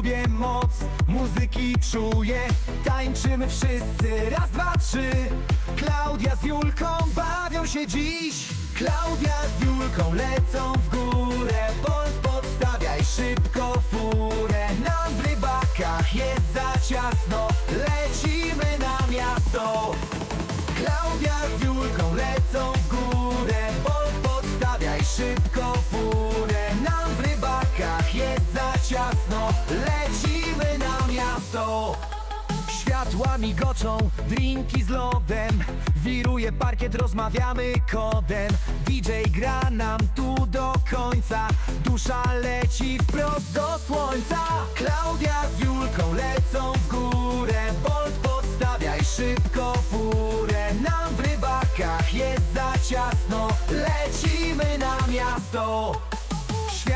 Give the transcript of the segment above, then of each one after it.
lubię moc muzyki czuję Tańczymy wszyscy, raz, dwa, trzy. Klaudia z Julką bawią się dziś. Klaudia z Julką lecą w górę. Bolt podstawiaj szybko furę. Nam w rybakach jest za ciasno. Lecimy na miasto. Klaudia z Julką ciasno Lecimy na miasto. Światła migoczą, drinki z lodem. Wiruje parkiet, rozmawiamy kodem. DJ gra nam tu do końca. Dusza leci wprost do słońca. Klaudia z Julką lecą w górę. Bolt podstawiaj szybko furę. Nam w rybakach jest za ciasno. Lecimy na miasto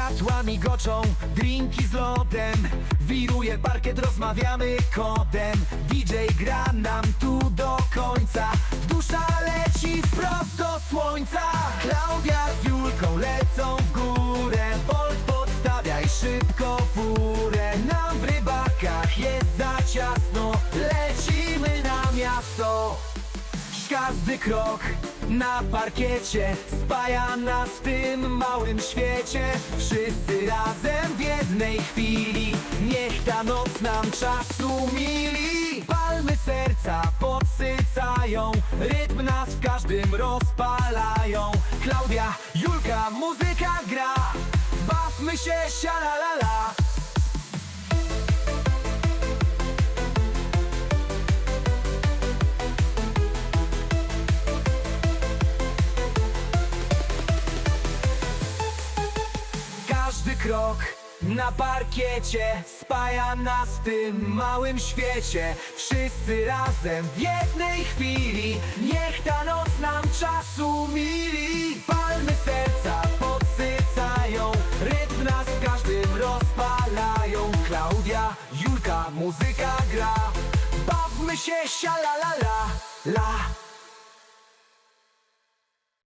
Światła migoczą, drinki z lodem. Wiruje parkiet, rozmawiamy kodem. DJ gra nam tu do końca. Dusza leci wprost do słońca. Klaudia z Julką lecą w górę. Bolt podstawiaj szybko furę. Nam w rybakach jest za ciasno. Lecimy na miasto każdy krok na parkiecie spaja nas w tym małym świecie. Wszyscy razem w jednej chwili. Niech ta noc nam czasu mili. Palmy serca podsycają Rytm nas w każdym rozpalają. Klaudia, Julka, muzyka gra. Bawmy się, sialalala krok na parkiecie spaja nas w tym małym świecie. Wszyscy razem w jednej chwili Niech ta noc nam czasu mili. Palmy serca podsycają Rytm nas w każdym rozpalają. Klaudia, Julka, muzyka gra. Bawmy się, sia la la la la